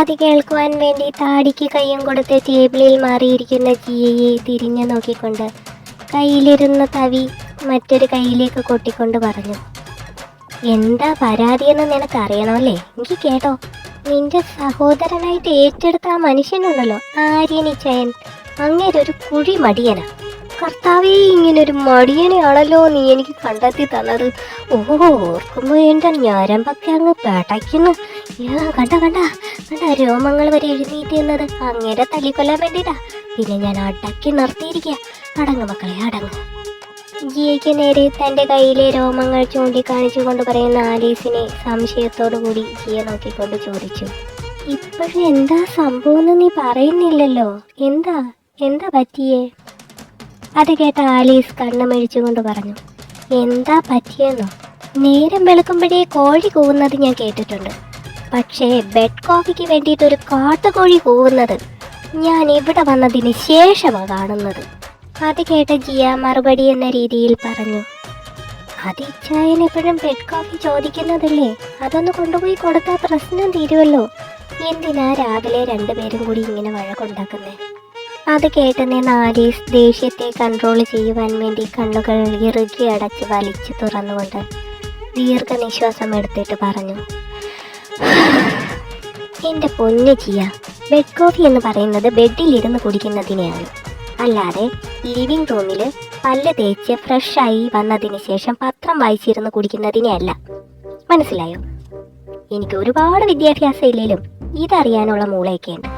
പരാതി കേൾക്കുവാൻ വേണ്ടി താടിക്ക് കയ്യും കൊടുത്ത് ടേബിളിൽ മാറിയിരിക്കുന്ന ജിയയെ തിരിഞ്ഞു നോക്കിക്കൊണ്ട് കയ്യിലിരുന്ന തവി മറ്റൊരു കയ്യിലേക്ക് കൊട്ടിക്കൊണ്ട് പറഞ്ഞു എന്താ പരാതിയെന്ന് നിനക്ക് അറിയണമല്ലേ എനിക്ക് കേട്ടോ. നിന്റെ സഹോദരനായിട്ട് ഏറ്റെടുത്ത ആ മനുഷ്യനുണ്ടല്ലോ ആര്യനിച്ചയൻ അങ്ങേരൊരു കുഴി മടിയനാ. കർത്താവേ ഇങ്ങനൊരു മടിയനെയാണല്ലോ നീ എനിക്ക് കണ്ടെത്തി തന്നത്. ഓ ഓർക്കുമ്പോ എന്റെ ഞരമ്പൊക്കെ അങ്ങ് പേട്ടയ്ക്കുന്നു യാ, കണ്ട കണ്ട. കണ്ട രോമങ്ങൾ വരെ എഴുന്നേറ്റ് എന്നത് അങ്ങനെ തല്ലിക്കൊല്ലാൻ വേണ്ടിട്ടാ പിന്നെ ഞാൻ അടക്കി നിർത്തിയിരിക്കുക അടങ്ങ് മക്കളെ അടങ്ങ്. ജിയയ്ക്ക് നേരെ തന്റെ കയ്യിലെ രോമങ്ങൾ ചൂണ്ടിക്കാണിച്ചുകൊണ്ട് പറയുന്ന ആലീസിനെ സംശയത്തോടു കൂടി ജിയ നോക്കിക്കൊണ്ട് ചോദിച്ചു. ഇപ്പോഴും എന്താ സംഭവം എന്ന് നീ പറയുന്നില്ലല്ലോ? എന്താ? എന്താ പറ്റിയേ? അത് കേട്ട ആലീസ് കണ്ണുമഴിച്ചുകൊണ്ട് പറഞ്ഞു. എന്താ പറ്റിയെന്നോ? നേരം വെളുക്കുമ്പോഴേ കോഴി കൂവുന്നത് ഞാൻ കേട്ടിട്ടുണ്ട്. പക്ഷേ ബെഡ് കോഫിക്ക് വേണ്ടിയിട്ട് ഒരു കാട്ടുകോഴി കൂവുന്നത് ഞാൻ ഇവിടെ വന്നതിന് ശേഷമാണ് കാണുന്നത്? അത് കേട്ട ജിയ മറുപടി എന്ന രീതിയിൽ പറഞ്ഞു. അത് ഇച്ചായൻ എപ്പോഴും ബെഡ് കോഫി ചോദിക്കുന്നതല്ലേ? അതൊന്ന് കൊണ്ടുപോയി കൊടുത്താൽ പ്രശ്നം തീരുമല്ലോ എന്തിനാ രാവിലെ രണ്ടുപേരും കൂടി ഇങ്ങനെ വഴക്കുണ്ടാക്കുന്നേ? അത് കേട്ട് നിന്ന് ആലീസ് ദേഷ്യത്തെ കൺട്രോൾ ചെയ്യുവാൻ വേണ്ടി കണ്ണുകൾ ഇറുകി അടച്ച് വലിച്ചു തുറന്നുകൊണ്ട് ദീർഘനിശ്വാസം എടുത്തിട്ട് പറഞ്ഞു. എന്റെ പൊന്നു ചിയ ബെഡ് കോഫി എന്ന് പറയുന്നത് ബെഡിൽ ഇരുന്ന് കുടിക്കുന്നതിനെയാണ്. അല്ലാതെ ലിവിംഗ് റൂമിൽ പല്ല് തേച്ച് ഫ്രഷായി വന്നതിന് ശേഷം പത്രം വായിച്ചിരുന്ന് കുടിക്കുന്നതിനെയല്ല. മനസ്സിലായോ? എനിക്ക് ഒരുപാട് വിദ്യാഭ്യാസം ഇല്ലെങ്കിലും ഇതറിയാനുള്ള മൂളയൊക്കെയുണ്ട്.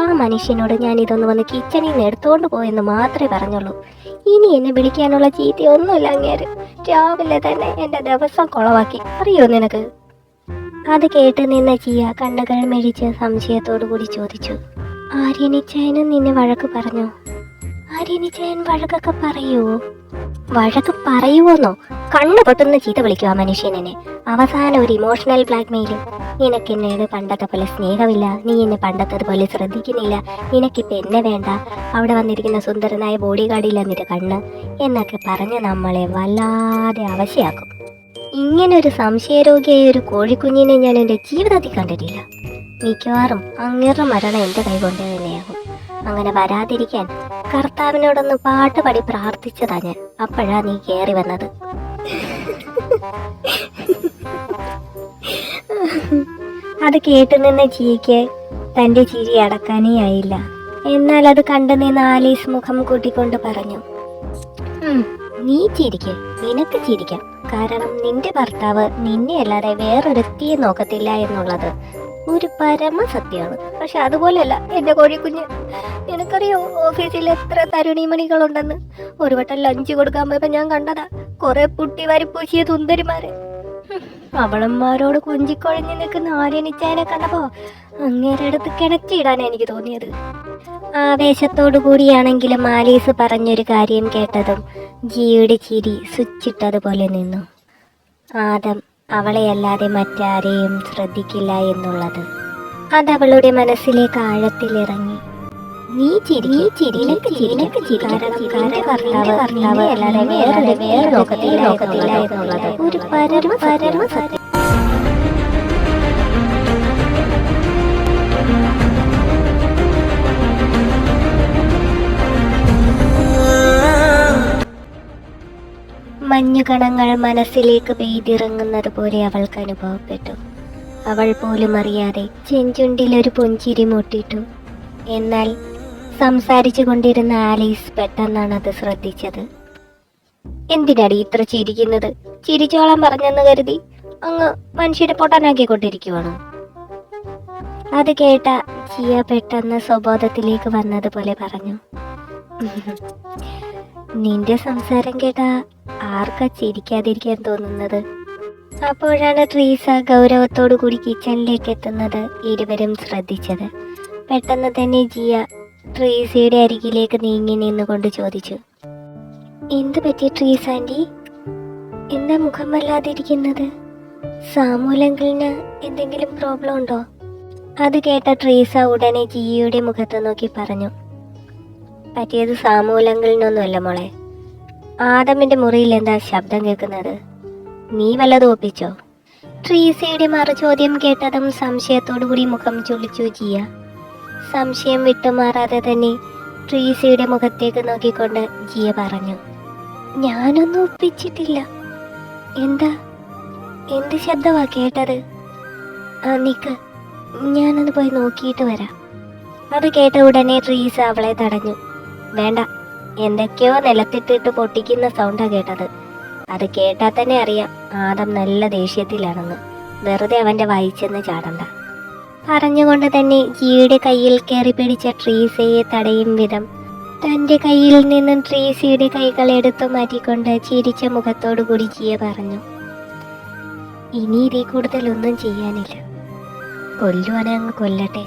ആ മനുഷ്യനോട് ഞാൻ ഇതൊന്ന് വന്ന് കിച്ചണിൽ നിന്ന് എടുത്തുകൊണ്ട് പോയെന്ന് മാത്രമേ പറഞ്ഞുള്ളൂ. ഇനി എന്നെ വിളിക്കാനുള്ള ചീത്തയൊന്നുമില്ല അങ്ങേര്. രാവിലെ തന്നെ എന്റെ ദിവസം കുളവാക്കി. അറിയോ നിനക്ക്? അത് കേട്ട് നിന്ന ജിയ കണ്ണുകൾ മെഴിച്ച് സംശയത്തോടു കൂടി ചോദിച്ചു. ആര്യനിച്ചയനും നിന്നെ വഴക്ക് പറഞ്ഞു? ആര്യനിച്ചയൻ വഴക്കൊക്കെ പറയുവോ വഴക്ക് പറയുവോന്നോ? കണ്ണു പൊട്ടുന്ന ചീത്ത വിളിക്കുക മനുഷ്യനെ അവസാനം ഒരു ഇമോഷണൽ ബ്ലാക്ക്മെയിലും നിനക്ക് എന്നോട് പണ്ടത്തെ പോലെ സ്നേഹമില്ല. നീ എന്നെ പണ്ടത്തതുപോലെ ശ്രദ്ധിക്കുന്നില്ല. നിനക്കിപ്പോൾ എന്നെ വേണ്ട. അവിടെ വന്നിരിക്കുന്ന സുന്ദരനായ ബോഡി ഗാർഡില്ല നിന്റെ കണ്ണ്. എന്നൊക്കെ പറഞ്ഞ് നമ്മളെ വല്ലാതെ അവശയാക്കും. ഇങ്ങനൊരു സംശയരോഗിയായ ഒരു കോഴിക്കുഞ്ഞിനെ ഞാൻ എന്റെ ജീവിതത്തിൽ കണ്ടിട്ടില്ല. മിക്കവാറും അങ്ങേറെ മരണം എന്റെ കൈകൊണ്ട് തന്നെയാകും. അങ്ങനെ വരാതിരിക്കാൻ കർത്താവിനോടൊന്ന് പാട്ട് പാടി പ്രാർത്ഥിച്ചതാ ഞാൻ. അപ്പോഴാ നീ കയറി വന്നത്. അത് കേട്ടു നിന്ന ജിക്ക് തന്റെ ചിരി അടക്കാനേ ആയില്ല. എന്നാൽ അത് കണ്ടു നിന്ന് ആലീസ് മുഖം കൂട്ടിക്കൊണ്ട് പറഞ്ഞു "ഉം, നീ ചിരിക്ക് നിനക്ക് ചിരിക്കാം. കാരണം നിന്റെ ഭർത്താവ് നിന്നെ അല്ലാതെ വേറൊരുത്തിയെ നോക്കത്തില്ല എന്നുള്ളത് ഒരു പരമ സത്യമാണ് പക്ഷെ അതുപോലെയല്ല എന്റെ കോഴിക്കുഞ്ഞ് നിനക്കറിയോ ഓഫീസിൽ എത്ര തരുണിമണികളുണ്ടെന്ന് ഒരു വട്ടം ലഞ്ച് കൊടുക്കാൻ പോയപ്പോൾ ഞാൻ കണ്ടതാ കുറെ പുട്ടി പൂശിയ സുന്ദരിമാരെ. അവളന്മാരോട് കുഞ്ചിക്കൊഴഞ്ഞു നിൽക്കുന്ന ആര്യനിച്ചായനെ കണ്ടപ്പോ അങ്ങേരെ അടുത്ത് കിണച്ചിടാൻ എനിക്ക് തോന്നിയത്. ആവേശത്തോടു കൂടിയാണെങ്കിലും ആലീസ് പറഞ്ഞൊരു കാര്യം കേട്ടതും ജിയുടെ ചിരി സ്വിച്ചിട്ടതുപോലെ നിന്നു. ആദം അവളെയല്ലാതെ മറ്റാരെയും ശ്രദ്ധിക്കില്ല എന്നുള്ളത്. അതവളുടെ മനസ്സിലേക്ക് ആഴത്തിലിറങ്ങി. നീ ചിരി ഭർത്താവ് ഭർത്താവ് വേറെ വേറെ ഒരു പരമ സത്യം മഞ്ഞുകണങ്ങൾ മനസ്സിലേക്ക് പെയ്തിറങ്ങുന്നത് പോലെ അവൾക്ക് അനുഭവപ്പെട്ടു. അവൾ പോലും അറിയാതെ ചെഞ്ചുണ്ടിൽ ഒരു പൊഞ്ചിരി മുട്ടിട്ടു. എന്നാൽ സംസാരിച്ചു കൊണ്ടിരുന്ന ആലീസ് പെട്ടെന്നാണ് അത് ശ്രദ്ധിച്ചത്. എന്തിനാടി ഇത്ര ചിരിക്കുന്നത്? ചിരിച്ചോളാൻ പറഞ്ഞെന്ന് കരുതി അങ്ങ് മനുഷ്യരെ പൊട്ടാനാക്കിക്കൊണ്ടിരിക്കുവാണോ. അത് കേട്ട ജിയ പെട്ടെന്ന് സ്വബോധത്തിലേക്ക് വന്നതുപോലെ പറഞ്ഞു. നിന്റെ സംസാരം കേട്ട ആർക്കാ ചിരിക്കാതിരിക്കാൻ തോന്നുന്നത്? അപ്പോഴാണ് ട്രീസ ഗൗരവത്തോടു കൂടി കിച്ചണിലേക്ക് എത്തുന്നത് ഇരുവരും ശ്രദ്ധിച്ചത്. പെട്ടെന്ന് തന്നെ ജിയ ട്രീസയുടെ അരികിലേക്ക് നീങ്ങി നിന്നുകൊണ്ട് ചോദിച്ചു എന്ത് പറ്റി ട്രീസ് ആന്റി എന്താ മുഖം വല്ലാതിരിക്കുന്നത്? സാമൂലങ്കിളിന് എന്തെങ്കിലും പ്രോബ്ലം ഉണ്ടോ? അത് കേട്ട ട്രീസ ഉടനെ ജിയുടെ മുഖത്ത് നോക്കി പറഞ്ഞു പറ്റിയത് സാമൂലങ്കിളിനൊന്നുമല്ല മോളെ. ആദമിന്റെ മുറിയിൽ എന്താ ശബ്ദം കേൾക്കുന്നത്? നീ വല്ലതും ഒപ്പിച്ചോ? ട്രീസയുടെ മറുചോദ്യം കേട്ടതും സംശയത്തോടുകൂടി മുഖം ചുളിച്ചു ജിയ. സംശയം വിട്ടുമാറാതെ തന്നെ ട്രീസിയുടെ മുഖത്തേക്ക് നോക്കിക്കൊണ്ട് ജിയ പറഞ്ഞു ഞാനൊന്നും ഒപ്പിച്ചിട്ടില്ല. എന്താ? എന്ത് ശബ്ദമാ കേട്ടത്? ആ നിക്ക്. ഞാനൊന്ന് പോയി നോക്കിയിട്ട് വരാം. അത് കേട്ട ഉടനെ ട്രീസ് അവളെ തടഞ്ഞു. വേണ്ട. എന്തൊക്കെയോ നിലത്തിട്ടിട്ട് പൊട്ടിക്കുന്ന സൗണ്ടാ കേട്ടത്. അത് കേട്ടാൽ തന്നെ അറിയാം ആദം നല്ല ദേഷ്യത്തിലാണെന്ന്. വെറുതെ അവന്റെ വായിച്ചെന്ന് ചാടണ്ട. പറഞ്ഞുകൊണ്ട് തന്നെ ജിയുടെ കയ്യിൽ കയറി പിടിച്ച ട്രീസയെ തടയും വിധം. തന്റെ കയ്യിൽ നിന്നും ട്രീസയുടെ കൈകൾ എടുത്തു മാറ്റിക്കൊണ്ട് ചിരിച്ച മുഖത്തോടു കൂടി ജിയ പറഞ്ഞു ഇനി ഇതിൽ കൂടുതലൊന്നും ചെയ്യാനില്ല. കൊല്ലുവാനെ അങ്ങ് കൊല്ലട്ടെ.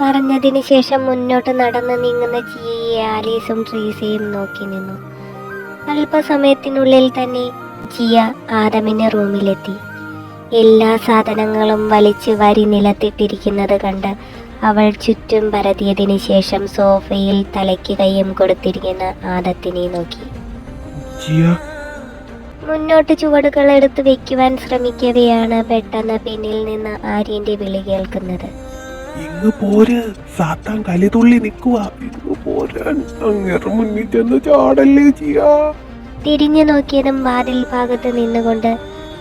പറഞ്ഞതിന് ശേഷം മുന്നോട്ട് നടന്ന് നീങ്ങുന്ന ജിയെ ആലീസും ട്രീസയും നോക്കി നിന്നു. അല്പസമയത്തിനുള്ളിൽ തന്നെ ജിയ ആദമിന്റെ റൂമിലെത്തി. എല്ലാ സാധനങ്ങളും വലിച്ചു വാരി നിലത്തിട്ടിരിക്കുന്നത് കണ്ട് അവൾ ചുറ്റും പരതിയതിന് ശേഷം സോഫയിൽ തലയ്ക്ക് കൈയും കൊടുത്തിരിക്കുന്ന ആദത്തിനെ നോക്കി. മുന്നോട്ട് ചുവടുകൾ എടുത്ത് വെക്കുവാൻ ശ്രമിക്കവെയാണ് പെട്ടെന്ന് പിന്നിൽ നിന്ന് ആര്യന്റെ വിളി കേൾക്കുന്നത്. ഇങ്ങ് പോര് സാത്താൻ കലിതുള്ളി നിൽക്കുക ഇങ്ങ് പോരാൻ അങ്ങേറെ മുന്നിൽ ചെന്ന് ചാടല്ലേ തിരിഞ്ഞു നോക്കിയതും വാതിൽ ഭാഗത്ത് നിന്നുകൊണ്ട്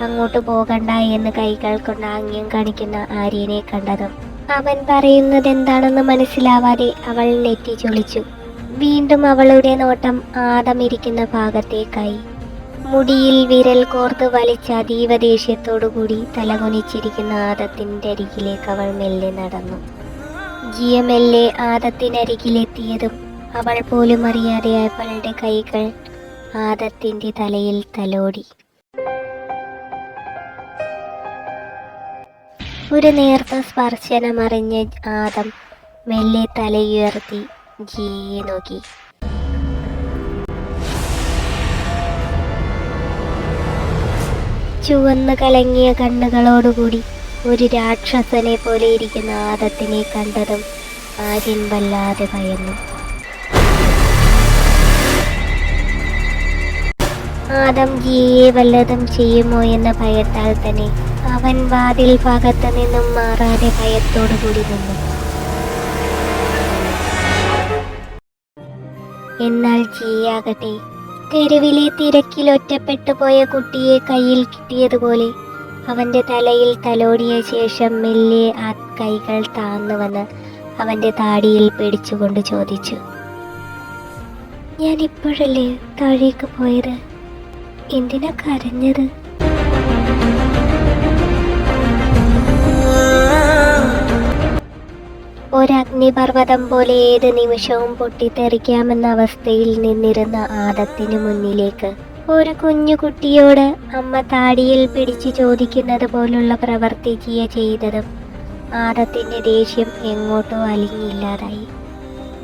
അങ്ങോട്ട് പോകണ്ട എന്ന് കൈകൾ കൊണ്ട് ആംഗ്യം കാണിക്കുന്ന ആര്യനെ കണ്ടതും അവൻ പറയുന്നത് എന്താണെന്ന് മനസ്സിലാവാതെ അവൾ നെറ്റി ചൊളിച്ചു. വീണ്ടും അവളുടെ നോട്ടം ആദമിരിക്കുന്ന ഭാഗത്തേക്കായി. മുടിയിൽ വിരൽ കോർത്ത് വലിച്ച അതീവ ദേഷ്യത്തോടുകൂടി തലകുനിച്ചിരിക്കുന്ന ആദത്തിന്റെ അരികിലേക്ക് അവൾ മെല്ലെ നടന്നു. ജിയ മെല്ലെ ആദത്തിനരികിലെത്തിയതും അവൾ പോലും അറിയാതെ അവളുടെ കൈകൾ ആദത്തിന്റെ തലയിൽ തലോടി. ഒരു നേർത്ത സ്പർശനമറിഞ്ഞ് ആദം മെല്ലെ തലയുയർത്തി ജീയെ നോക്കി. ചുവന്ന് കലങ്ങിയ കണ്ണുകളോടുകൂടി ഒരു രാക്ഷസനെ പോലെ ഇരിക്കുന്ന ആദത്തിനെ കണ്ടതും ആര്യൻ വല്ലാതെ ഭയന്നു. ആദം ജിയെ വല്ലതും ചെയ്യുമോ എന്ന ഭയത്താൽ തന്നെ അവൻ വാതിൽ ഭാഗത്ത് നിന്നും മാറാതെ ഭയത്തോടു കൂടി നിന്നു. എന്നാൽ ജിയാകട്ടെ തെരുവിലെ തിരക്കിൽ ഒറ്റപ്പെട്ടു പോയ കുട്ടിയെ കയ്യിൽ കിട്ടിയതുപോലെ അവന്റെ തലയിൽ തലോടിയ ശേഷം മെല്ലെ ആ കൈകൾ താന്നു വന്ന് അവന്റെ താടിയിൽ പിടിച്ചുകൊണ്ട് ചോദിച്ചു ഞാൻ ഇപ്പോഴല്ലേ താഴേക്ക് പോയത്? എന്തിനാ കരഞ്ഞത്? ഒരഗ്നിപർവതം പോലെ ഏത് നിമിഷവും പൊട്ടിത്തെറിക്കാമെന്ന അവസ്ഥയിൽ നിന്നിരുന്ന ആദത്തിനു മുന്നിലേക്ക്. ഒരു കുഞ്ഞു കുട്ടിയോട് അമ്മ താടിയിൽ പിടിച്ചു ചോദിക്കുന്നത് പോലുള്ള പ്രവൃത്തി ജിയ ചെയ്തതും ആദത്തിന്റെ ദേഷ്യം എങ്ങോട്ടോ അലിഞ്ഞില്ലാതായി.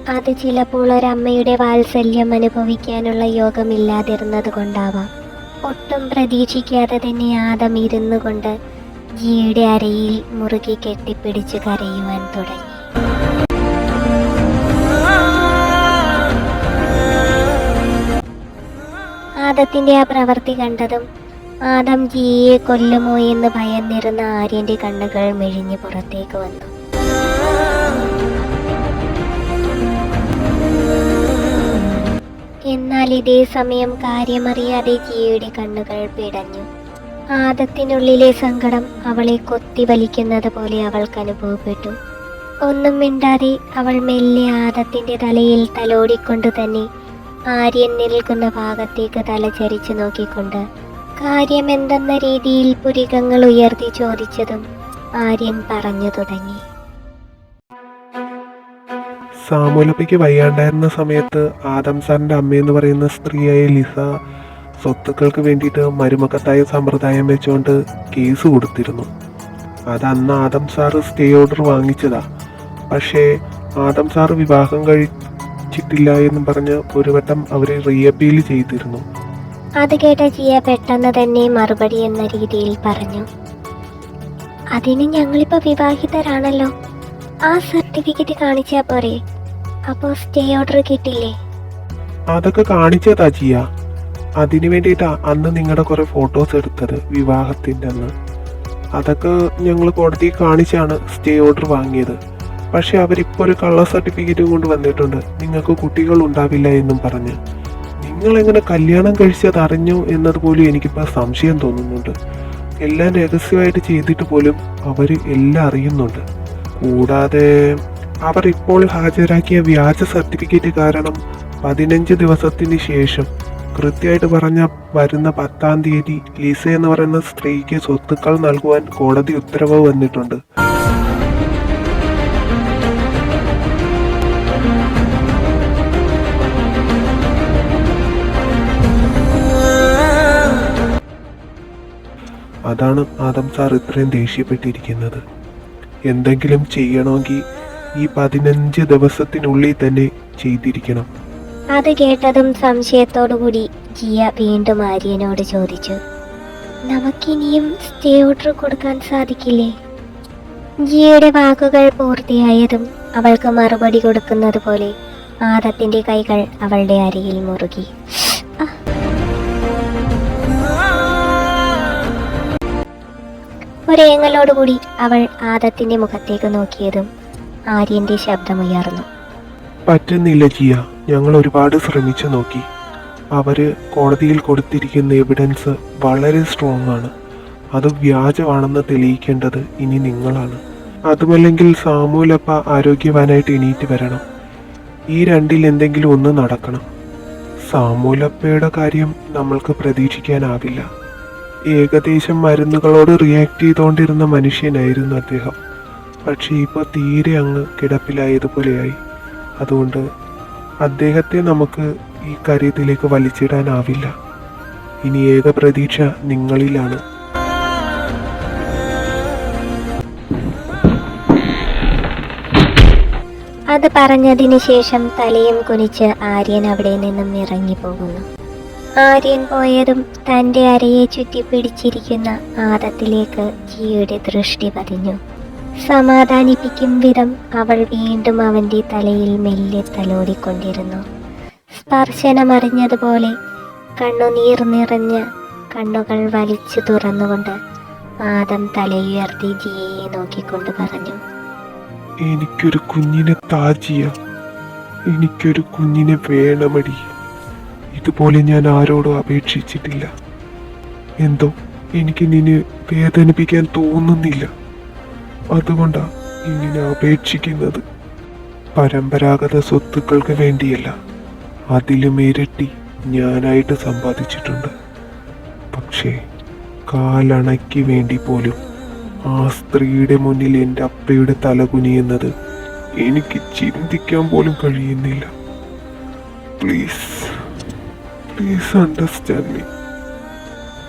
അത് ചിലപ്പോൾ ഒരമ്മയുടെ വാത്സല്യം അനുഭവിക്കാനുള്ള യോഗമില്ലാതിരുന്നത് കൊണ്ടാവാം. ഒട്ടും പ്രതീക്ഷിക്കാതെ തന്നെ ആദം ഇരുന്നു കൊണ്ട് ജിയുടെ അരയിൽ മുറുകി കെട്ടിപ്പിടിച്ച് കരയുവാൻ തുടങ്ങി. ആദത്തിന്റെ ആ പ്രവൃത്തി കണ്ടതും ആദം ജീയെ കൊല്ലുമോ എന്ന് ഭയന്നിരുന്ന ആര്യന്റെ കണ്ണുകൾ മെഴിഞ്ഞ് പുറത്തേക്ക് വന്നു. എന്നാൽ ഇതേ സമയം കാര്യമറിയാതെ ജിയയുടെ കണ്ണുകൾ പിടഞ്ഞു. ആദത്തിനുള്ളിലെ സങ്കടം അവളെ കൊത്തി വലിക്കുന്നത് പോലെ അവൾക്ക് അനുഭവപ്പെട്ടു. ഒന്നും മിണ്ടാതെ അവൾ മെല്ലെ ആദത്തിന്റെ തലയിൽ തലോടിക്കൊണ്ട് തന്നെ ആര്യൻ നിൽക്കുന്ന ഭാഗത്തേക്ക് തല ചരിച്ചു നോക്കിക്കൊണ്ട് കാര്യമെന്തെന്ന രീതിയിൽ പുരികങ്ങൾ ഉയർത്തി ചോദിച്ചതും ആര്യൻ പറഞ്ഞു തുടങ്ങി. സാമൂലപ്പയ്ക്ക് വയ്യാണ്ടായിരുന്ന സമയത്ത് ആദം സാറിന്റെ അമ്മയെന്ന് പറയുന്ന സ്ത്രീയായ ലിസ സ്വത്തുക്കൾക്ക് വേണ്ടിയിട്ട് മരുമക്കത്തായ സമ്പ്രദായം വെച്ചുകൊണ്ട് കേസ് കൊടുത്തിരുന്നു. അത് അന്ന് ആദം സാറ് സ്റ്റേ ഓർഡർ വാങ്ങിച്ചതാ. പക്ഷേ ആദം സാറ് വിവാഹം കഴിച്ചിട്ടില്ല എന്ന് പറഞ്ഞ് ഒരു വട്ടം അവരെ റീഅപ്പീൽ ചെയ്തിരുന്നു. അത് കേട്ട ജിയ പെട്ടെന്ന് തന്നെ മറുപടി എന്ന രീതിയിൽ പറഞ്ഞു. അതിന് ഞങ്ങളിപ്പോ വിവാഹിതരാണല്ലോ. ആ സർട്ടിഫിക്കറ്റ് കാണിച്ചാ പോരെ. അപ്പോ സ്റ്റേ ഓർഡർ കിട്ടില്ലേ? അതൊക്കെ കാണിച്ചതാ ജിയ. അതിനു വേണ്ടിയിട്ടാ അന്ന് നിങ്ങളുടെ കുറെ ഫോട്ടോസ് എടുത്തത് വിവാഹത്തിന്റെ അന്ന് അതൊക്കെ ഞങ്ങൾ കോടതിയിൽ കാണിച്ചാണ് സ്റ്റേ ഓർഡർ വാങ്ങിയത്. പക്ഷെ അവരിപ്പോൾ ഒരു കള്ള സർട്ടിഫിക്കറ്റ് കൊണ്ട് വന്നിട്ടുണ്ട്. നിങ്ങൾക്ക് കുട്ടികൾ ഉണ്ടാവില്ല എന്നും പറഞ്ഞ്. നിങ്ങൾ എങ്ങനെ കല്യാണം കഴിച്ചത് അറിഞ്ഞു എന്നതുപോലും എനിക്കിപ്പോൾ സംശയം തോന്നുന്നുണ്ട്. എല്ലാം രഹസ്യമായിട്ട് ചെയ്തിട്ട് പോലും അവർ എല്ലാം അറിയുന്നുണ്ട്. കൂടാതെ അവർ ഇപ്പോൾ ഹാജരാക്കിയ വ്യാജ സർട്ടിഫിക്കറ്റ് കാരണം പതിനഞ്ച് ദിവസത്തിന് ശേഷം കൃത്യമായിട്ട് പറഞ്ഞ വരുന്ന പത്താം തീയതി ലിസ എന്ന് പറയുന്ന സ്ത്രീക്ക് സ്വത്തുക്കൾ നൽകുവാൻ കോടതി ഉത്തരവ് വന്നിട്ടുണ്ട്. അതാണ് ആദം സാർ ഇത്രയും ദേഷ്യപ്പെട്ടിരിക്കുന്നത്. എന്തെങ്കിലും ചെയ്യണമെങ്കിൽ ഈ പതിനഞ്ച് ദിവസത്തിനുള്ളിൽ തന്നെ ചെയ്തിരിക്കണം. അത് കേട്ടതും സംശയത്തോടുകൂടി ജിയ വീണ്ടും ആര്യനോട് ചോദിച്ചു നമുക്കിനിയും സ്റ്റേ ഓർഡർ കൊടുക്കാൻ സാധിക്കില്ലേ? ജിയയുടെ വാക്കുകൾ പൂർത്തിയായതും അവൾക്ക് മറുപടി കൊടുക്കുന്നത് പോലെ ആദത്തിന്റെ കൈകൾ അവളുടെ അരിയിൽ മുറുകി. ഒരേങ്ങലോടുകൂടി അവൾ ആദത്തിന്റെ മുഖത്തേക്ക് നോക്കിയതും ആര്യന്റെ ശബ്ദമുയർന്നു. പറ്റുന്നില്ല ജിയ. ഞങ്ങൾ ഒരുപാട് ശ്രമിച്ചു നോക്കി. അവർ കോടതിയിൽ കൊടുത്തിരിക്കുന്ന എവിഡൻസ് വളരെ സ്ട്രോങ് ആണ്. അത് വ്യാജമാണെന്ന് തെളിയിക്കേണ്ടത് ഇനി നിങ്ങളാണ്. അതുമല്ലെങ്കിൽ സാമൂലപ്പ ആരോഗ്യവാനായിട്ട് എണീറ്റ് വരണം. ഈ രണ്ടിൽ എന്തെങ്കിലും ഒന്ന് നടക്കണം. സാമൂലപ്പയുടെ കാര്യം നമ്മൾക്ക് പ്രതീക്ഷിക്കാനാവില്ല. ഏകദേശം മരുന്നുകളോട് റിയാക്ട് ചെയ്തുകൊണ്ടിരുന്ന മനുഷ്യനായിരുന്നു അദ്ദേഹം. പക്ഷേ ഇപ്പോൾ തീരെ അങ്ങ് കിടപ്പിലായതുപോലെയായി. അതുകൊണ്ട് അദ്ദേഹത്തെ നമുക്ക് ഈ കാര്യത്തിലേക്ക് വലിച്ചിടാനാവില്ല. ഇനി ഏക പ്രതീക്ഷ നിങ്ങളിലാണ്. അത് പറഞ്ഞതിന് ശേഷം തലയും കുനിച്ച് ആര്യൻ അവിടെ നിന്നും ഇറങ്ങിപ്പോകുന്നു. ആര്യൻ പോയതും തന്റെ അരയെ ചുറ്റി പിടിച്ചിരിക്കുന്ന ആദത്തിലേക്ക് ജിയുടെ ദൃഷ്ടി പതിഞ്ഞു. സമാധാനിപ്പിക്കും വിധം അവൾ വീണ്ടും അവന്റെ തലയിൽ മെല്ലെ തലോടിക്കൊണ്ടിരുന്നു. സ്പർശനമറിഞ്ഞതുപോലെ കണ്ണുനീർ നിറഞ്ഞ കണ്ണുകൾ വലിച്ചു തുറന്നുകൊണ്ട് ആദം തലയുയർത്തി ജിയെ നോക്കിക്കൊണ്ട് പറഞ്ഞു. എനിക്കൊരു കുഞ്ഞിനെ താജിയ. എനിക്കൊരു കുഞ്ഞിനെ വേണമടി. ഇതുപോലെ ഞാൻ ആരോടും അപേക്ഷിച്ചിട്ടില്ല. എന്തോ എനിക്ക് നിന്നെ വേദനിപ്പിക്കാൻ തോന്നുന്നില്ല. അതുകൊണ്ടാ ഇങ്ങനെ അപേക്ഷിക്കുന്നത്. പരമ്പരാഗത സ്വത്തുക്കൾക്ക് വേണ്ടിയല്ല അതിലും ഇരട്ടി ഞാനായിട്ട് സമ്പാദിച്ചിട്ടുണ്ട്. പക്ഷേ കാലണയ്ക്ക് വേണ്ടി പോലും ആ സ്ത്രീയുടെ മുന്നിൽ എന്റെ അപ്പയുടെ തല കുനിയുന്നത് എനിക്ക് ചിന്തിക്കാൻ പോലും കഴിയുന്നില്ല. പ്ലീസ്. പ്ലീസ് അണ്ടർസ്റ്റാൻഡ് മീ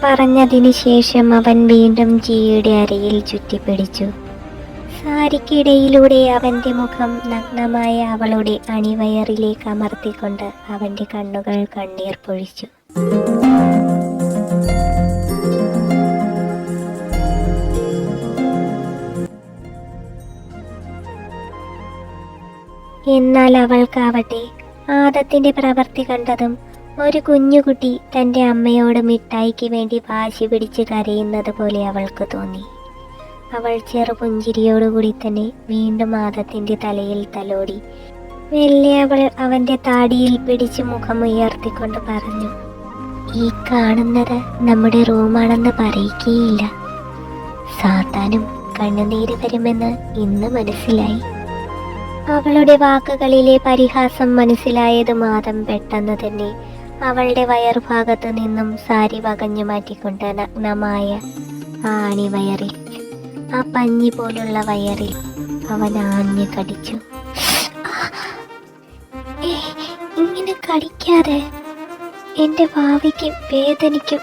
പറഞ്ഞതിന് ശേഷം അവൻ വീണ്ടും ജിയുടെ അരയിൽ ചുറ്റിപ്പിടിച്ചു. സാരിക്കിടയിലൂടെ അവന്റെ മുഖം നഗ്നമായ അവളുടെ അണിവയറിലേക്ക് അമർത്തിക്കൊണ്ട് അവന്റെ കണ്ണുകൾ കണ്ണീർ പൊഴിച്ചു. എന്നാൽ അവൾക്കാവട്ടെ ആദത്തിന്റെ പ്രവൃത്തി കണ്ടതും ഒരു കുഞ്ഞുകുട്ടി തന്റെ അമ്മയോട് മിഠായിക്ക് വേണ്ടി വാശി പിടിച്ച് കരയുന്നത് പോലെ അവൾക്ക് തോന്നി. അവൾ ചെറുപുഞ്ചിരിയോടുകൂടി തന്നെ വീണ്ടും ആദത്തിന്റെ തലയിൽ തലോടി. മെല്ലെ അവൾ അവന്റെ താടിയിൽ പിടിച്ച് മുഖമുയർത്തിക്കൊണ്ട് പറഞ്ഞു ഈ കാണുന്നത് നമ്മുടെ റൂമാണെന്ന് പറയിക്കുകയില്ല സാത്താനും കണ്ണുനീര് വരുമെന്ന് ഇന്ന് മനസ്സിലായി. അവളുടെ വാക്കുകളിലെ പരിഹാസം മനസ്സിലായത് മാതം പെട്ടെന്ന് തന്നെ അവളുടെ വയർഭാഗത്തു നിന്നും സാരി വകഞ്ഞു മാറ്റിക്കൊണ്ട് നഗ്നമായ ആ അണിവയറിൽ ആ പഞ്ഞി പോലുള്ള വയറിൽ അവൻ ആഞ്ഞു കടിച്ചു. ഇങ്ങനെ കടിക്കാതെ എന്റെ ഭാവിക്ക് വേദനിക്കും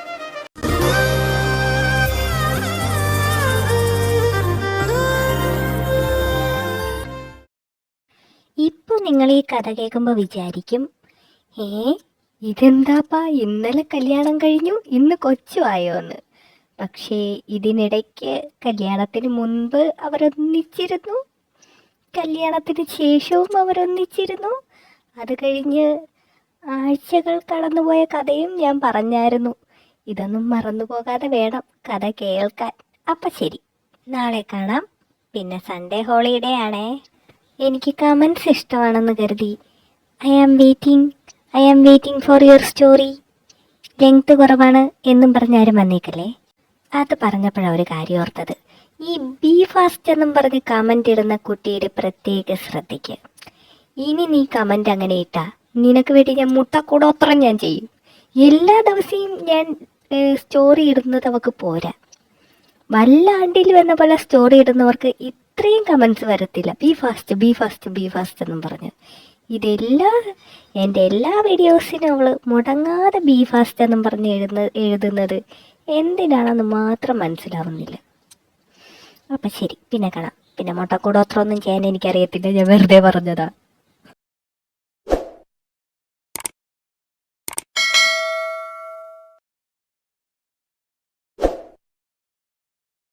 ഇപ്പൊ നിങ്ങൾ ഈ കഥ കേൾക്കുമ്പോൾ വിചാരിക്കും ഏ ഇതെന്താപ്പാ ഇന്നലെ കല്യാണം കഴിഞ്ഞു ഇന്ന് കൊച്ചുവായോന്ന് പക്ഷേ ഇതിനിടയ്ക്ക് കല്യാണത്തിന് മുൻപ് അവരൊന്നിച്ചിരുന്നു. കല്യാണത്തിന് ശേഷവും അവരൊന്നിച്ചിരുന്നു. അത് കഴിഞ്ഞ് ആഴ്ചകൾ കടന്നുപോയ കഥയും ഞാൻ പറഞ്ഞായിരുന്നു. ഇതൊന്നും മറന്നു പോകാതെ വേണം കഥ കേൾക്കാൻ. അപ്പം ശരി. നാളെ കാണാം. പിന്നെ സൺഡേ ഹോളിഡേ ആണേ. എനിക്ക് കമൻസ് ഇഷ്ടമാണെന്ന് കരുതി. I am waiting. I am waiting for your story length കുറവാണ് എന്നും പറഞ്ഞാരും വന്നേക്കല്ലേ? അത് പറഞ്ഞപ്പോഴാണ് ഒരു കാര്യം ഓർത്തത്. ഈ ബി ഫാസ്റ്റ് എന്നും പറഞ്ഞ് കമന്റ് ഇടുന്ന കുട്ടിയുടെ പ്രത്യേക ശ്രദ്ധയ്ക്ക്. ഇനി നീ കമന്റ് അങ്ങനെ ഇട്ടാ നിനക്ക് വേണ്ടി ഞാൻ മുട്ടക്കൂടോത്രം ഞാൻ ചെയ്യും. എല്ലാ ദിവസവും ഞാൻ സ്റ്റോറി ഇടുന്നത് അവൾക്ക് പോരാ. വല്ല ആണ്ടിൽ വന്ന പോലെ സ്റ്റോറി ഇടുന്നവർക്ക് ഇത്രയും കമൻസ് വരത്തില്ല. Be fast be fast be fast എന്നും പറഞ്ഞ്. ഇതെല്ലാ എന്റെ എല്ലാ വീഡിയോസിനും അവൾ മുടങ്ങാതെ ബി ഫാസ്റ്റ് എന്നും പറഞ്ഞ് എഴുതുന്ന എഴുതുന്നത് എന്തിനാണെന്ന് മാത്രം മനസ്സിലാവുന്നില്ല. അപ്പം ശരി പിന്നെ കാണാം. പിന്നെ മുട്ടക്കൂടോത്രമൊന്നും ചെയ്യാൻ എനിക്കറിയത്തില്ല ഞാൻ വെറുതെ പറഞ്ഞതാ.